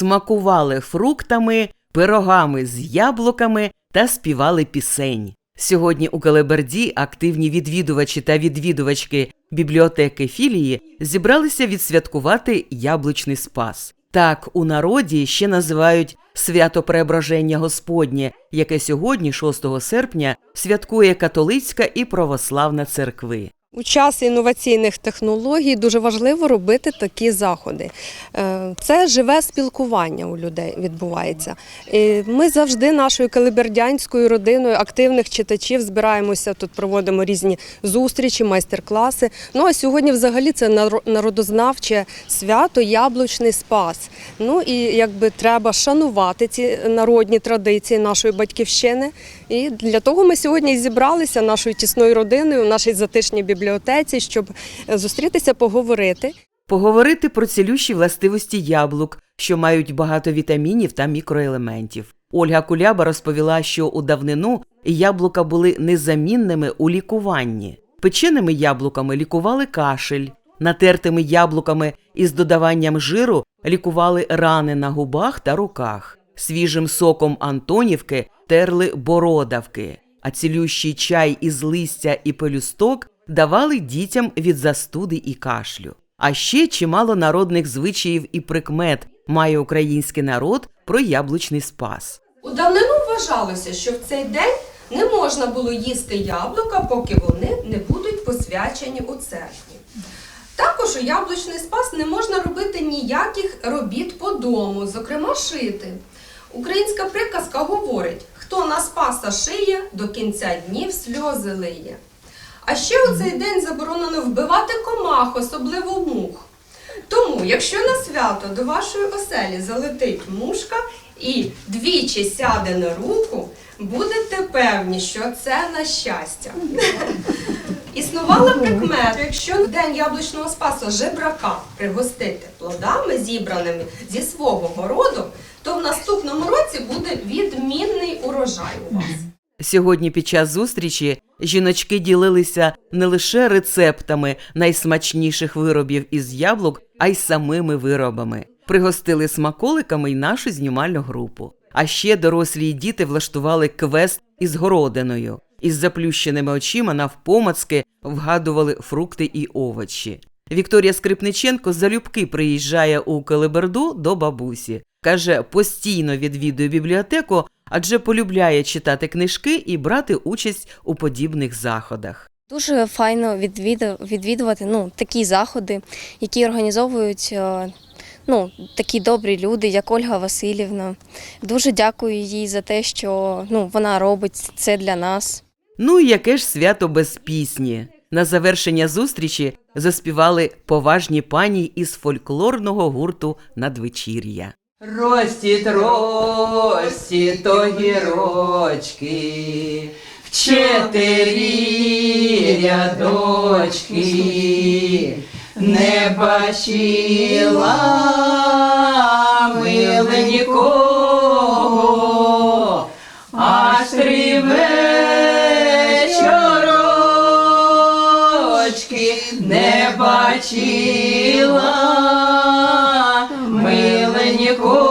смакували фруктами, пирогами з яблуками та співали пісень. Сьогодні у Калеберді активні відвідувачі та відвідувачки бібліотеки філії зібралися відсвяткувати яблучний спас. Так у народі ще називають свято Преображення Господнє, яке сьогодні, 6 серпня, святкує католицька і православна церкви. У час інноваційних технологій дуже важливо робити такі заходи. Е, Це живе спілкування у людей відбувається. Ми завжди нашою калибердянською родиною активних читачів збираємося тут, проводимо різні зустрічі, майстер-класи. Ну а сьогодні, взагалі, це народознавче свято Яблучний спас. Ну і якби треба шанувати ці народні традиції нашої батьківщини. І для того ми сьогодні зібралися нашою тісною родиною в нашій затишній бібліотеці, щоб е, зустрітися, поговорити. Поговорити про цілющі властивості яблук, що мають багато вітамінів та мікроелементів. Ольга Куляба розповіла, що у давнину яблука були незамінними у лікуванні. Печеними яблуками лікували кашель, натертими яблуками із додаванням жиру лікували рани на губах та руках, свіжим соком Антонівки терли бородавки, а цілющий чай із листя і пелюсток давали дітям від застуди і кашлю. А ще чимало народних звичаїв і прикмет має український народ про яблучний спас. У давнину вважалося, що в цей день не можна було їсти яблука, поки вони не будуть посвячені у церкві. Також у яблучний спас не можна робити ніяких робіт по дому, зокрема шити. Українська приказка говорить: хто на спаса шиє, до кінця днів сльози лиє. А ще у цей день заборонено вбивати комах, особливо мух. Тому, якщо на свято до вашої оселі залетить мушка і двічі сяде на руку, будете певні, що це на щастя. Існувала прикмета, якщо в день яблучного спасу жебрака пригостити плодами, зібраними зі свого городу, то в наступному році буде відмінний урожай у вас. Сьогодні під час зустрічі жіночки ділилися не лише рецептами найсмачніших виробів із яблук, а й самими виробами. Пригостили смаколиками й нашу знімальну групу. А ще дорослі й діти влаштували квест із городиною. Із заплющеними очима навпомацки вгадували фрукти і овочі. Вікторія Скрипниченко залюбки приїжджає у Келеберду до бабусі. Каже, постійно відвідує бібліотеку, адже полюбляє читати книжки і брати участь у подібних заходах. Дуже файно відвідувати ну, такі заходи, які організовують е, ну, такі добрі люди, як Ольга Васильівна. Дуже дякую їй за те, що ну, вона робить це для нас. Ну і яке ж свято без пісні? На завершення зустрічі заспівали поважні пані із фольклорного гурту Надвечір'я. Ростіть, ростіть огірочки, в чотири рядочки, не бачила миле нікого, аж три вечорочки не бачила миле нікого.